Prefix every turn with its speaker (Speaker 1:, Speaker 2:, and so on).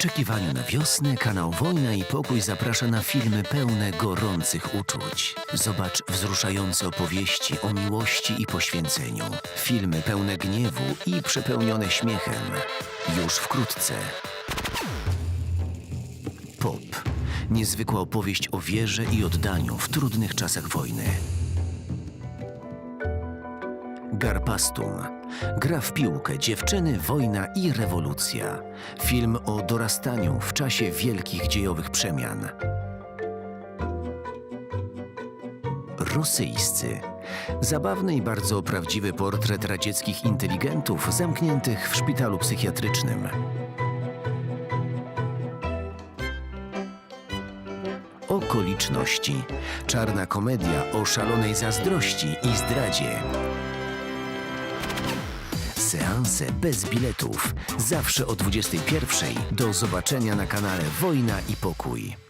Speaker 1: oczekiwaniu na wiosnę kanał Wojna i Pokój zaprasza na filmy pełne gorących uczuć. Zobacz wzruszające opowieści o miłości i poświęceniu. Filmy pełne gniewu i przepełnione śmiechem. Już wkrótce. Pop. Niezwykła opowieść o wierze i oddaniu w trudnych czasach wojny. Garpastum. Gra w piłkę, dziewczyny, wojna i rewolucja. Film o dorastaniu w czasie wielkich dziejowych przemian. Rosyjscy. Zabawny i bardzo prawdziwy portret radzieckich inteligentów zamkniętych w szpitalu psychiatrycznym. Okoliczności. Czarna komedia o szalonej zazdrości i zdradzie. Seanse bez biletów. Zawsze o 21.00. Do zobaczenia na kanale Wojna i Pokój.